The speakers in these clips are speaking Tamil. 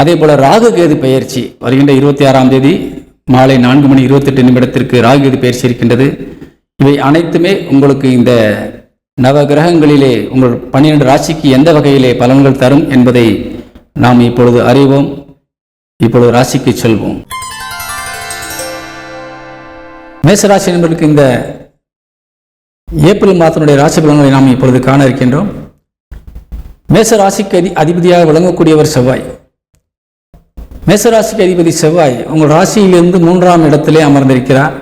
அதே போல ராகு கேது பயிற்சி வருகின்ற இருபத்தி ஆறாம் தேதி மாலை நான்கு மணி இருபத்தெட்டு நிமிடத்திற்கு ராகு கேது பயிற்சி இருக்கின்றது. இவை அனைத்துமே உங்களுக்கு இந்த நவ கிரகங்களிலே உங்கள் பன்னிரண்டு ராசிக்கு எந்த வகையிலே பலன்கள் தரும் என்பதை நாம் இப்பொழுது அறிவோம். இப்பொழுது ராசிக்கு செல்வோம். மேசராசி என்பதற்கு இந்த ஏப்ரல் மாதத்தினுடைய ராசி பலன்களை நாம் இப்பொழுது காண இருக்கின்றோம். மேச ராசிக்கு அதி அதிபதியாக விளங்கக்கூடியவர் செவ்வாய். மேசராசிக்கு அதிபதி செவ்வாய் உங்கள் ராசியிலிருந்து மூன்றாம் இடத்திலே அமர்ந்திருக்கிறார்.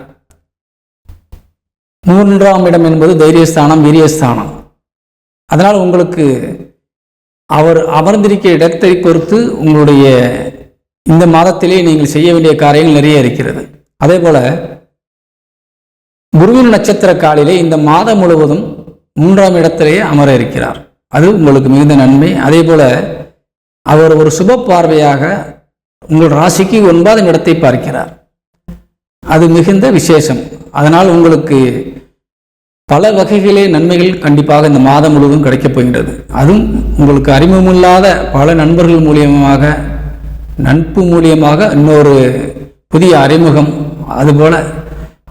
மூன்றாம் இடம் என்பது தைரியஸ்தானம் வீரியஸ்தானம். அதனால் உங்களுக்கு அவர் அமர்ந்திருக்க இடத்தை பொறுத்து உங்களுடைய இந்த மாதத்திலே நீங்கள் செய்ய வேண்டிய காரியங்கள் நிறைய இருக்கிறது. அதே போல குருவின் நட்சத்திர காலிலே இந்த மாதம் முழுவதும் மூன்றாம் இடத்திலேயே அமர இருக்கிறார். அது உங்களுக்கு மிகுந்த நன்மை. அதே போல அவர் ஒரு சுப பார்வையாக உங்கள் ராசிக்கு ஒன்பதாம் இடத்தை பார்க்கிறார். அது மிகுந்த விசேஷம். அதனால் உங்களுக்கு பல வகைகளே நன்மைகள் கண்டிப்பாக இந்த மாதம் முழுவதும் கிடைக்கப் போகின்றது. அதுவும் உங்களுக்கு அறிமுகமில்லாத பல நண்பர்கள் மூலியமாக நட்பு மூலியமாக இன்னொரு புதிய அறிமுகம் அதுபோல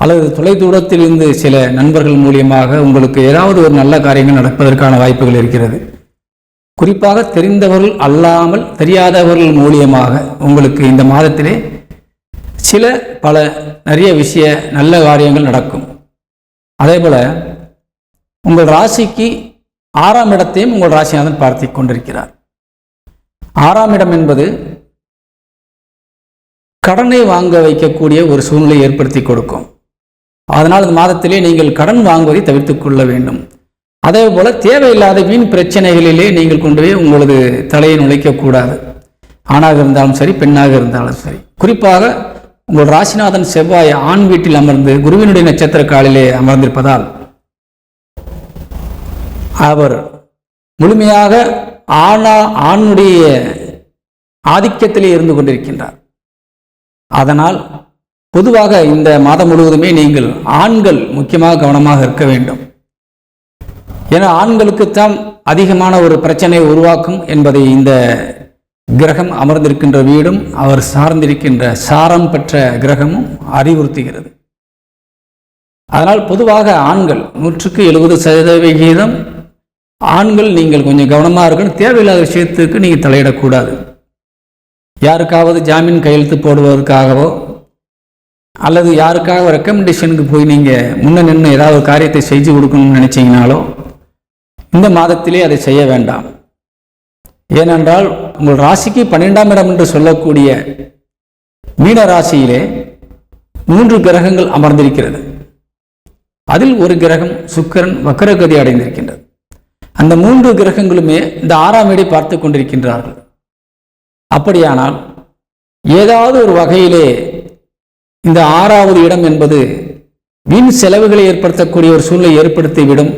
அல்லது தொலைதூரத்தில் இருந்து சில நண்பர்கள் மூலியமாக உங்களுக்கு ஏதாவது ஒரு நல்ல காரியங்கள் நடப்பதற்கான வாய்ப்புகள் இருக்கிறது. குறிப்பாக தெரிந்தவர்கள் அல்லாமல் தெரியாதவர்கள் மூலியமாக உங்களுக்கு இந்த மாதத்திலே சில பல நிறைய விஷய நல்ல காரியங்கள் நடக்கும். அதே போல உங்கள் ராசிக்கு ஆறாம் இடத்தையும் உங்கள் ராசிநாதன் பார்த்து கொண்டிருக்கிறார். ஆறாம் இடம் என்பது கடனை வாங்க வைக்கக்கூடிய ஒரு சூழ்நிலை ஏற்படுத்தி கொடுக்கும். அதனால் இந்த மாதத்திலே நீங்கள் கடன் வாங்குவதை தவிர்த்து கொள்ள வேண்டும். அதே போல் தேவையில்லாத வீண் பிரச்சனைகளிலே நீங்கள் கொண்டு போய் உங்களது தலையை நுழைக்கக்கூடாது. ஆணாக இருந்தாலும் சரி பெண்ணாக இருந்தாலும் சரி. குறிப்பாக உங்கள் ராசிநாதன் செவ்வாய் ஆண் வீட்டில் அமர்ந்து குருவினுடைய நட்சத்திர காலிலே அமர்ந்திருப்பதால் அவர் முழுமையாக ஆணா ஆணுடைய ஆதிக்கத்திலே இருந்து கொண்டிருக்கின்றார். அதனால் பொதுவாக இந்த மாதம் முழுவதுமே நீங்கள் ஆண்கள் முக்கியமாக கவனமாக இருக்க வேண்டும். ஏன்னா ஆண்களுக்குத்தான் அதிகமான ஒரு பிரச்சனை உருவாக்கும் என்பதை இந்த கிரகம் அமர்ந்திருக்கின்ற வீடும் அவர் சார்ந்திருக்கின்ற சாரம் பெற்ற கிரகமும் அறிவுறுத்துகிறது. அதனால் பொதுவாக ஆண்கள் நூற்றுக்கு எழுபது சதவிகிதம் ஆண்கள் நீங்கள் கொஞ்சம் கவனமாக இருக்கணும். தேவையில்லாத விஷயத்துக்கு நீங்கள் தலையிடக்கூடாது. யாருக்காவது ஜாமீன் கையெழுத்து போடுவதற்காகவோ அல்லது யாருக்காக ரெக்கமெண்டேஷனுக்கு போய் நீங்கள் முன்ன நின்று ஏதாவது ஒரு காரியத்தை செஞ்சு கொடுக்கணும்னு நினச்சிங்கனாலோ இந்த மாதத்திலே அதை செய்ய வேண்டாம். ஏனென்றால் உங்கள் ராசிக்கு பன்னிரெண்டாம் இடம் என்று சொல்லக்கூடிய மீன ராசியிலே மூன்று கிரகங்கள் அமர்ந்திருக்கிறது. அதில் ஒரு கிரகம் சுக்கிரன் வக்கரகதி அடைந்திருக்கின்றது. அந்த மூன்று கிரகங்களுமே இந்த ஆறாம் இடை பார்த்து கொண்டிருக்கின்றார்கள். அப்படியானால் ஏதாவது ஒரு வகையிலே இந்த ஆறாவது இடம் என்பது வீண் செலவுகளை ஏற்படுத்தக்கூடிய ஒரு சூழ்நிலை ஏற்படுத்திவிடும்.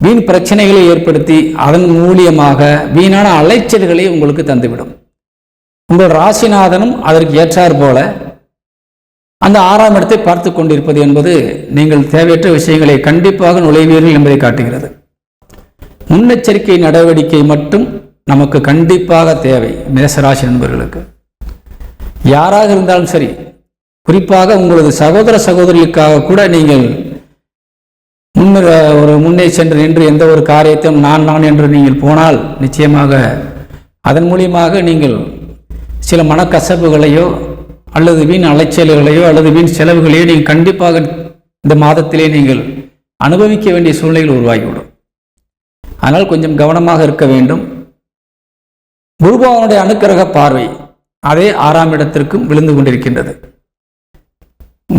வீண் பிரச்சனைகளை ஏற்படுத்தி அதன் மூலியமாக வீணான அலைச்சல்களை உங்களுக்கு தந்துவிடும். உங்கள் ராசிநாதனும் அதற்கு ஏற்றார் போல அந்த ஆறாம் இடத்தை பார்த்து கொண்டிருப்பது என்பது நீங்கள் தேவையற்ற விஷயங்களை கண்டிப்பாக நுழைவீர்கள் என்பதை காட்டுகிறது. முன்னெச்சரிக்கை நடவடிக்கை மட்டும் நமக்கு கண்டிப்பாக தேவை மேசராசி நண்பர்களுக்கு. யாராக இருந்தாலும் சரி குறிப்பாக உங்களது சகோதர சகோதரிகளுக்காக கூட நீங்கள் முன்னர் ஒரு முன்னே சென்று நின்று எந்த ஒரு காரியத்தையும் நான் நான் என்று நீங்கள் போனால் நிச்சயமாக அதன் மூலியமாக நீங்கள் சில மனக்கசப்புகளையோ அல்லது வீண் அலைச்சல்களையோ அல்லது வீண் செலவுகளையோ நீங்கள் கண்டிப்பாக இந்த மாதத்திலே நீங்கள் அனுபவிக்க வேண்டிய சூழ்நிலைகள் உருவாகிவிடும். ஆனால் கொஞ்சம் கவனமாக இருக்க வேண்டும். குருபாவனுடைய அனுக்கிரக பார்வை அதே ஆறாம் இடத்திற்கும் விழுந்து கொண்டிருக்கின்றது.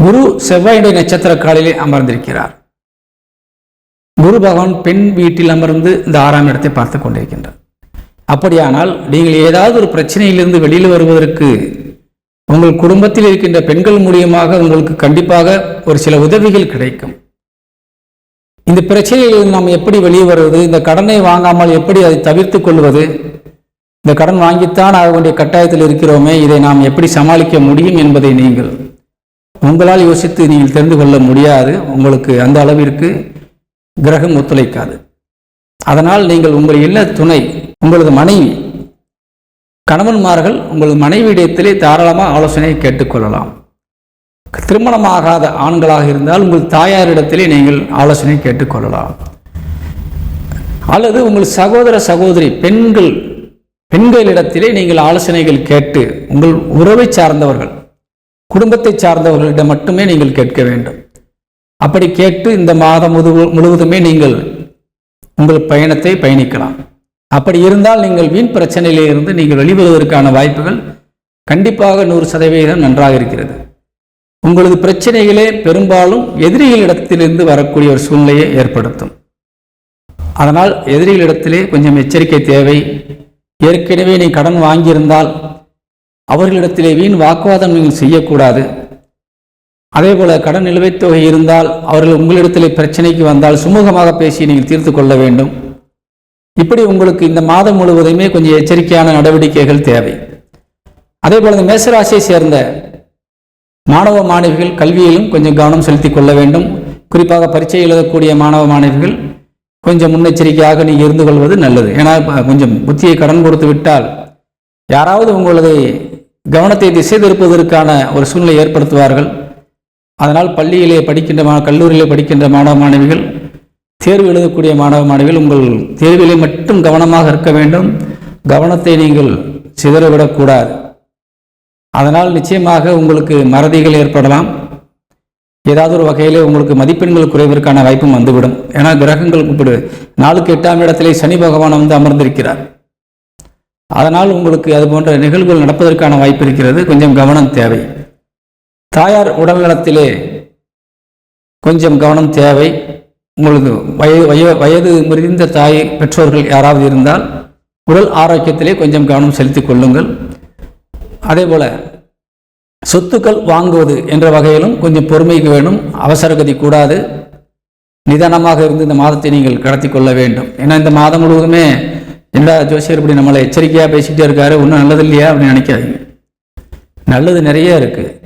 குரு செவ்வாயுடைய நட்சத்திர காலிலே அமர்ந்திருக்கிறார். குரு பகவான் பெண் வீட்டில் அமர்ந்து இந்த ஆறாம் இடத்தை பார்த்து கொண்டிருக்கின்றார். அப்படியானால் நீங்கள் ஏதாவது ஒரு பிரச்சனையிலிருந்து வெளியில் வருவதற்கு உங்கள் குடும்பத்தில் இருக்கின்ற பெண்கள் மூலியமாக உங்களுக்கு கண்டிப்பாக ஒரு சில உதவிகள் கிடைக்கும். இந்த பிரச்சனையில் நாம் எப்படி வெளியே வருவது இந்த கடனை வாங்காமல் எப்படி அதை தவிர்த்து கொள்வது இந்த கடன் வாங்கித்தான் ஆக வேண்டிய கட்டாயத்தில் இருக்கிறோமே இதை நாம் எப்படி சமாளிக்க முடியும் என்பதை நீங்கள் உங்களால் யோசித்து நீங்கள் தெரிந்து கொள்ள முடியாது. உங்களுக்கு அந்த அளவிற்கு கிரகம் ஒத்துழைக்காது. அதனால் நீங்கள் உங்கள் இல்ல துணை உங்களது மனைவி கணவன்மார்கள் உங்களது மனைவியிடத்திலே தாராளமாக ஆலோசனை கேட்டுக்கொள்ளலாம். திருமணமாகாத ஆண்களாக இருந்தால் உங்கள் தாயாரிடத்திலே நீங்கள் ஆலோசனை கேட்டுக்கொள்ளலாம். அல்லது உங்கள் சகோதர சகோதரி பெண்கள் பெண்களிடத்திலே நீங்கள் ஆலோசனைகள் கேட்டு உங்கள் உறவை சார்ந்தவர்கள் குடும்பத்தை சார்ந்தவர்களிடம் மட்டுமே நீங்கள் கேட்க வேண்டும். அப்படி கேட்டு இந்த மாதம் முழு- முழுவதுமே நீங்கள் உங்கள் பயணத்தை பயணிக்கலாம். அப்படி இருந்தால் நீங்கள் வீண் பிரச்சனையிலிருந்து நீங்கள் வெளிவருவதற்கான வாய்ப்புகள் கண்டிப்பாக நூறு சதவீதம் நன்றாக இருக்கிறது. உங்களது பிரச்சனைகளே பெரும்பாலும் எதிரிகளிடத்திலிருந்து வரக்கூடிய ஒரு சூழ்நிலையை ஏற்படுத்தும். அதனால் எதிரிகளிடத்திலே கொஞ்சம் எச்சரிக்கை தேவை. ஏற்கனவே நீ கடன் வாங்கியிருந்தால் அவர்களிடத்திலே வீண் வாக்குவாதம் நீங்கள் செய்யக்கூடாது. அதே போல கடன் நிலுவைத் தொகை இருந்தால் அவர்கள் உங்களிடத்தில் பிரச்சனைக்கு வந்தால் சுமூகமாக பேசி நீங்கள் தீர்த்து கொள்ள வேண்டும். இப்படி உங்களுக்கு இந்த மாதம் முழுவதுமே கொஞ்சம் எச்சரிக்கையான நடவடிக்கைகள் தேவை. அதே போல இந்த மேசராசியை சேர்ந்த மாணவ மாணவிகள் கல்வியிலும் கொஞ்சம் கவனம் செலுத்திக் கொள்ள வேண்டும். குறிப்பாக பரீட்சை எழுதக்கூடிய மாணவ மாணவிகள் கொஞ்சம் முன்னெச்சரிக்கையாக நீங்கள் இருந்து கொள்வது நல்லது. ஏன்னா கொஞ்சம் புத்தியை கடன் கொடுத்து விட்டால் யாராவது உங்களது கவனத்தை திசை திருப்பதற்கான ஒரு சூழ்நிலை ஏற்படுத்துவார்கள். அதனால் பள்ளியிலே படிக்கின்ற மா கல்லூரியிலே படிக்கின்ற மாணவ மாணவிகள் தேர்வு எழுதக்கூடிய மாணவ மாணவிகள் உங்கள் தேர்விலே மட்டும் கவனமாக இருக்க வேண்டும். கவனத்தை நீங்கள் சிதறவிடக்கூடாது அதனால் நிச்சயமாக உங்களுக்கு மறதிகள் ஏற்படலாம். ஏதாவது ஒரு வகையிலே உங்களுக்கு மதிப்பெண்கள் குறைவதற்கான வாய்ப்பும் வந்துவிடும். ஏன்னா கிரகங்கள் கூப்பிடு நாளுக்கு எட்டாம் இடத்திலே சனி பகவான் வந்து அமர்ந்திருக்கிறார். அதனால் உங்களுக்கு அது போன்ற நிகழ்வுகள் நடப்பதற்கான வாய்ப்பு இருக்கிறது. கொஞ்சம் கவனம் தேவை. தாயார் உடல்நலத்திலே கொஞ்சம் கவனம் தேவை. உங்களது வயது வய வயது முறிந்த தாய் பெற்றோர்கள் யாராவது இருந்தால் உடல் ஆரோக்கியத்திலே கொஞ்சம் கவனம் செலுத்திக் கொள்ளுங்கள். அதே போல் சொத்துக்கள் வாங்குவது என்ற வகையிலும் கொஞ்சம் பொறுமைக்கு வேண்டும் அவசரகதி கூடாது. நிதானமாக இருந்து இந்த மாதத்தை நீங்கள் கடத்தி கொள்ள வேண்டும். ஏன்னா இந்த மாதம் முழுவதுமே எல்லா ஜோசியர் இப்படி நம்மளை எச்சரிக்கையாக பேசிக்கிட்டே இருக்காரு. ஒன்றும் நல்லது இல்லையா? அப்படின்னு நினைக்காதீங்க. நல்லது நிறைய இருக்குது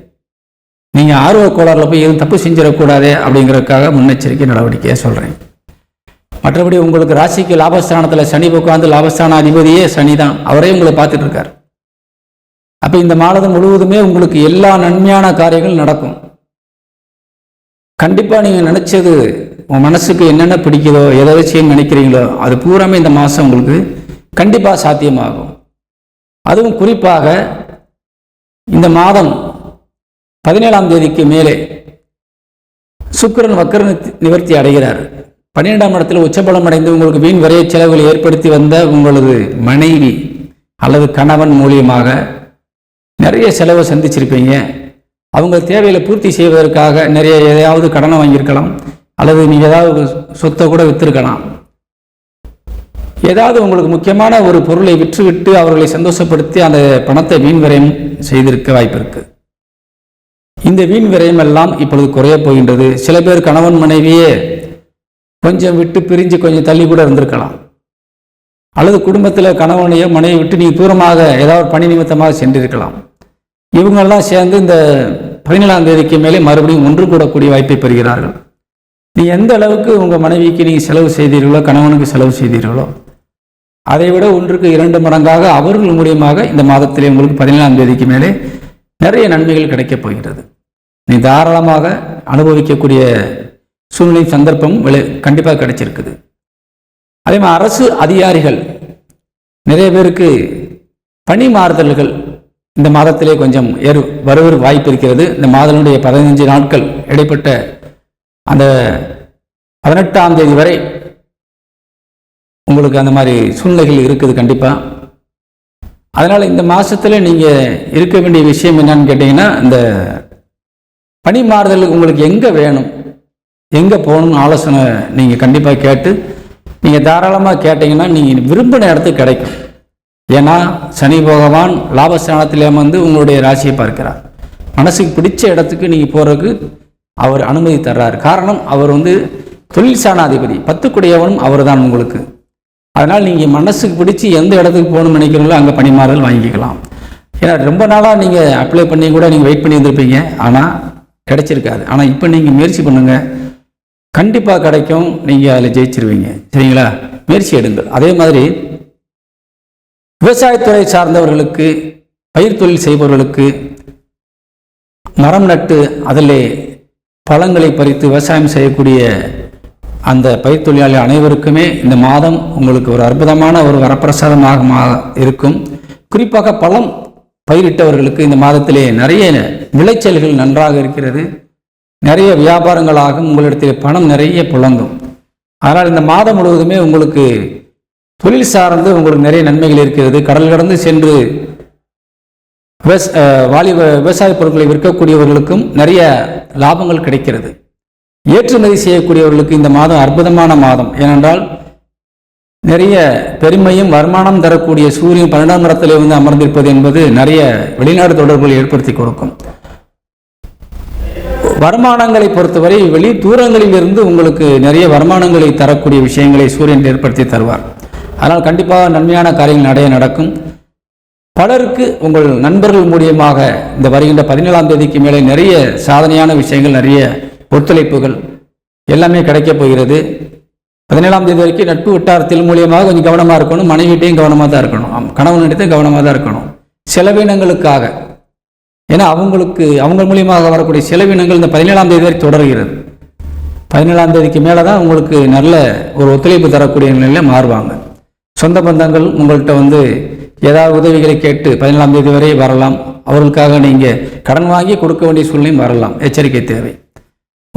நீங்கள் ஆர்வ கோளாறுல போய் எதுவும் தப்பு செஞ்சிடக்கூடாது அப்படிங்கிறதுக்காக முன்னெச்சரிக்கை நடவடிக்கையாக சொல்கிறேன் மற்றபடி உங்களுக்கு ராசிக்கு லாபஸ்தானத்தில் சனி உட்காந்து லாபஸ்தான அதிபதியே சனி தான் அவரே உங்களை பார்த்துட்டு இருக்கார் அப்போ இந்த மாதம் முழுவதுமே உங்களுக்கு எல்லா நன்மையான காரியங்களும் நடக்கும். கண்டிப்பாக நீங்கள் நினச்சது உன் மனசுக்கு என்னென்ன பிடிக்குதோ எதை வச்சு நினைக்கிறீங்களோ அது பூராமே இந்த மாதம் உங்களுக்கு கண்டிப்பாக சாத்தியமாகும். அதுவும் குறிப்பாக இந்த மாதம் பதினேழாம் தேதிக்கு மேலே சுக்கரன் வக்கர நிவர்த்தி அடைகிறார். பன்னிரெண்டாம் இடத்தில் உச்சபலம் அடைந்து உங்களுக்கு வீண் வரைய செலவுகளை ஏற்படுத்தி வந்த உங்களது மனைவி அல்லது கணவன் மூலியமாக நிறைய செலவை சந்திச்சிருப்பீங்க. அவங்க தேவைகளை பூர்த்தி செய்வதற்காக நிறைய எதையாவது கடனை வாங்கியிருக்கலாம். அல்லது நீங்கள் ஏதாவது சொத்தை கூட விற்றுருக்கலாம் ஏதாவது உங்களுக்கு முக்கியமான ஒரு பொருளை விற்றுவிட்டு அவர்களை சந்தோஷப்படுத்தி அந்த பணத்தை வீண் செய்திருக்க வாய்ப்பு இருக்குது இந்த வீண் விரயம் எல்லாம் இப்பொழுது குறைய போகின்றது. சில பேர் கணவன் மனைவியே கொஞ்சம் விட்டு பிரிஞ்சு கொஞ்சம் தள்ளி கூட இருந்திருக்கலாம். அல்லது குடும்பத்தில் கணவனையோ மனைவி விட்டு நீங்கள் தூரமாக ஏதாவது பணி நிமித்தமாக சென்றிருக்கலாம். இவங்கெல்லாம் சேர்ந்து இந்த பதினேழாம் தேதிக்கு மேலே மறுபடியும் ஒன்று கூடக்கூடிய வாய்ப்பை பெறுகிறார்கள். நீ எந்த அளவுக்கு உங்கள் மனைவிக்கு நீங்கள் செலவு செய்தீர்களோ கணவனுக்கு செலவு செய்தீர்களோ அதை விட ஒன்றுக்கு இரண்டு மடங்காக அவர்கள் மூலியமாக இந்த மாதத்திலே உங்களுக்கு பதினேழாம் தேதிக்கு மேலே நிறைய நன்மைகள் கிடைக்கப் போகிறது நீ தாராளமாக அனுபவிக்கக்கூடிய சூழ்நிலை சந்தர்ப்பம் விளை கண்டிப்பாக கிடைச்சிருக்குது. அதே மாதிரி அரசு அதிகாரிகள் நிறைய பேருக்கு பணி மாறுதல்கள் இந்த மாதத்திலே கொஞ்சம் ஏறு வருவது வாய்ப்பு இருக்கிறது. இந்த மாதனுடைய பதினைஞ்சு நாட்கள் இடைப்பட்ட அந்த பதினெட்டாம் தேதி வரை உங்களுக்கு அந்த மாதிரி சூழ்நிலைகள் இருக்குது கண்டிப்பாக அதனால் இந்த மாதத்தில் நீங்கள் இருக்க வேண்டிய விஷயம் என்னன்னு கேட்டிங்கன்னா இந்த பணி மாறுதல் உங்களுக்கு எங்கே வேணும்? எங்கே போகணும்னு ஆலோசனை நீங்கள் கண்டிப்பாக கேட்டு நீங்கள் தாராளமாக கேட்டிங்கன்னா நீங்கள் விரும்பின இடத்துக்கு கிடைக்கும். ஏன்னா சனி பகவான் லாபஸ்தானத்திலே வந்து உங்களுடைய ராசியை பார்க்கிறார். மனசுக்கு பிடிச்ச இடத்துக்கு நீங்கள் போகிறதுக்கு அவர் அனுமதி தர்றார். காரணம் அவர் வந்து தொழில் சாணாதிபதி. பத்துக்குடையவனும் அவர் தான் உங்களுக்கு. அதனால் நீங்கள் மனசுக்கு பிடிச்சி எந்த இடத்துக்கு போகணும்னு நினைக்கிறீங்களோ அங்கே பணிமாறுதல் வாங்கிக்கலாம். ஏன்னா ரொம்ப நாளாக நீங்கள் அப்ளை பண்ணி கூட நீங்கள் வெயிட் பண்ணி இருந்திருப்பீங்க ஆனால் கிடைச்சிருக்காது. ஆனால் இப்போ நீங்கள் முயற்சி பண்ணுங்கள் கண்டிப்பாக கிடைக்கும். நீங்கள் அதில் ஜெயிச்சிருவீங்க. சரிங்களா? முயற்சி எடுங்கள் அதே மாதிரி விவசாயத்துறை சார்ந்தவர்களுக்கு பயிர் தொழில் செய்பவர்களுக்கு மரம் நட்டு அதில் பழங்களை பறித்து விவசாயம் செய்யக்கூடிய அந்த பயிர் தொழிலாளி அனைவருக்குமே இந்த மாதம் உங்களுக்கு ஒரு அற்புதமான ஒரு வரப்பிரசாதமாக மா- இருக்கும். குறிப்பாக பழம் பயிரிட்டவர்களுக்கு இந்த மாதத்திலே நிறைய விளைச்சல்கள் நன்றாக இருக்கிறது. நிறைய வியாபாரங்களாகும் உங்களிடத்தில் பணம் நிறைய புழங்கும். அதனால் இந்த மாதம் முழுவதுமே உங்களுக்கு தொழில் சார்ந்து உங்களுக்கு நிறைய நன்மைகள் இருக்கிறது. கடல் கடந்து சென்று விவச வாலிப விவசாய பொருட்களை விற்கக்கூடியவர்களுக்கும் நிறைய லாபங்கள் கிடைக்கிறது. ஏற்றுமதி செய்யக்கூடியவர்களுக்கு இந்த மாதம் அற்புதமான மாதம். ஏனென்றால் நிறைய பெருமையும் வருமானம் தரக்கூடிய சூரியன் பன்னெண்டாம் இடத்திலே வந்து அமர்ந்திருப்பது என்பது நிறைய வெளிநாடு தொடர்புகளை ஏற்படுத்தி கொடுக்கும். வருமானங்களை பொறுத்தவரை வெளி தூரங்களில் இருந்து உங்களுக்கு நிறைய வருமானங்களை தரக்கூடிய விஷயங்களை சூரியன் ஏற்படுத்தி தருவார். அதனால் கண்டிப்பாக நன்மையான காரியங்கள் நிறைய நடக்கும். பலருக்கு உங்கள் நண்பர்கள் மூலியமாக இந்த வருகின்ற பதினேழாம் தேதிக்கு மேலே நிறைய சாதனையான விஷயங்கள் நிறைய ஒத்துழைப்புகள் எல்லாமே கிடைக்கப் போகிறது. பதினேழாம் தேதி வரைக்கும் நட்பு வட்டாரத்தில் மூலியமாக கொஞ்சம் கவனமாக இருக்கணும். மனைவிட்டையும் கவனமாக தான் இருக்கணும். கணவனிடத்தையும் கவனமாக தான் இருக்கணும். செலவினங்களுக்காக ஏன்னா அவங்களுக்கு அவங்க மூலியமாக வரக்கூடிய செலவினங்கள் இந்த பதினேழாம் தேதி வரை தொடர்கிறது. பதினேழாம் தேதிக்கு மேலே தான் உங்களுக்கு நல்ல ஒரு ஒத்துழைப்பு தரக்கூடிய நிலையில் மாறுவாங்க. சொந்த பந்தங்கள் உங்கள்கிட்ட வந்து ஏதாவது உதவிகளை கேட்டு பதினேழாம் தேதி வரை வரலாம். அவர்களுக்காக நீங்கள் கடன் வாங்கி கொடுக்க வேண்டிய சூழ்நிலையும் வரலாம். எச்சரிக்கை தேவை.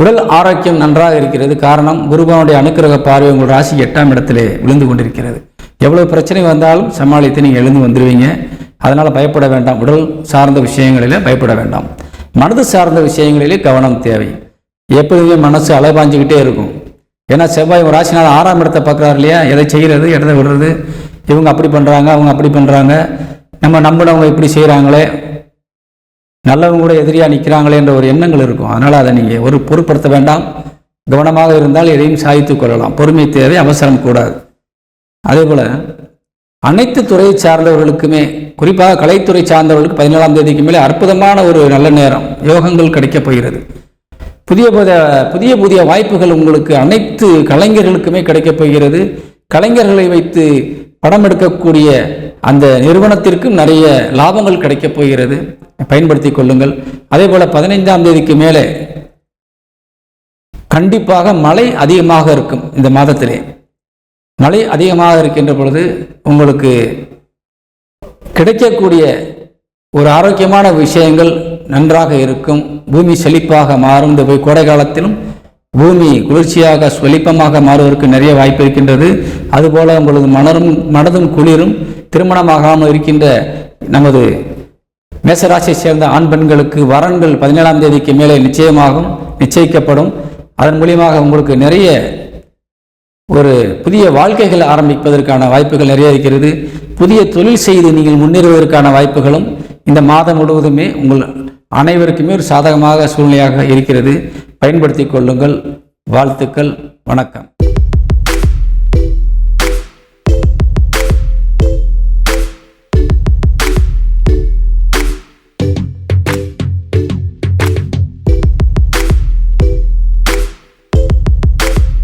உடல் ஆரோக்கியம் நன்றாக இருக்கிறது. காரணம் குருபவனுடைய அனுக்கிரக பார்வை உங்கள் ராசி எட்டாம் இடத்திலே விழுந்து கொண்டிருக்கிறது. எவ்வளவு பிரச்சனை வந்தாலும் சமாளித்து நீங்கள் எழுந்து வந்துடுவீங்க அதனால் பயப்பட வேண்டாம். உடல் சார்ந்த விஷயங்களிலே பயப்பட வேண்டாம். மனது சார்ந்த விஷயங்களிலே கவனம் தேவை. எப்பொழுதுமே மனசு அலைபாஞ்சிக்கிட்டே இருக்கும். ஏன்னா செவ்வாய் ஒரு ராசினால் ஆறாம் இடத்தை பார்க்குறாரு இல்லையா? எதை செய்கிறது எதை விடுறது? இவங்க அப்படி பண்ணுறாங்க அவங்க அப்படி பண்ணுறாங்க நம்ம நம்பினவங்க இப்படி செய்கிறாங்களே நல்லவங்க கூட எதிரியாக நிற்கிறாங்களே என்ற ஒரு எண்ணங்கள் இருக்கும். அதனால் அதை நீங்கள் ஒரு பொருட்படுத்த வேண்டாம். கவனமாக இருந்தால் எதையும் சாய்த்து கொள்ளலாம். பொறுமை தேவை அவசரம் கூடாது. அதே போல் அனைத்து துறையை சார்ந்தவர்களுக்குமே குறிப்பாக கலைத்துறை சார்ந்தவர்களுக்கு பதினேழாம் தேதிக்கு மேலே அற்புதமான ஒரு நல்ல நேரம் யோகங்கள் கிடைக்கப் போகிறது. புதிய புதிய புதிய புதிய வாய்ப்புகள் உங்களுக்கு அனைத்து கலைஞர்களுக்குமே கிடைக்கப் போகிறது. கலைஞர்களை வைத்து படம் எடுக்கக்கூடிய அந்த நிறுவனத்திற்கும் நிறைய லாபங்கள் கிடைக்கப் போகிறது. பயன்படுத்தி கொள்ளுங்கள். அதே போல் பதினைந்தாம் தேதிக்கு மேலே கண்டிப்பாக மழை அதிகமாக இருக்கும் இந்த மாதத்திலே. மழை அதிகமாக இருக்கின்ற பொழுது உங்களுக்கு கிடைக்கக்கூடிய ஒரு ஆரோக்கியமான விஷயங்கள் நன்றாக இருக்கும். பூமி செழிப்பாக மாறும். இந்த போய் கோடை காலத்திலும் பூமி குளிர்ச்சியாக செழிப்பமாக மாறுவதற்கு நிறைய வாய்ப்பு இருக்கின்றது. அதுபோல உங்களது மனரும் மனதும் குளிரும் திருமணமாகாமல் இருக்கின்ற நமது மேசராசியை சேர்ந்த ஆண் பெண்களுக்கு வரன்கள் பதினேழாம் தேதிக்கு மேலே நிச்சயமாகும் நிச்சயிக்கப்படும். அதன் மூலியமாக உங்களுக்கு நிறைய ஒரு புதிய வாழ்க்கைகள் ஆரம்பிப்பதற்கான வாய்ப்புகள் நிறைய இருக்கிறது. புதிய தொழில் செய்து நீங்கள் முன்னேறுவதற்கான வாய்ப்புகளும் இந்த மாதம் முழுவதுமே உங்கள் அனைவருக்குமே ஒரு சாதகமாக சூழ்நிலையாக இருக்கிறது. பயன்படுத்திக் கொள்ளுங்கள். வாழ்த்துக்கள். வணக்கம்.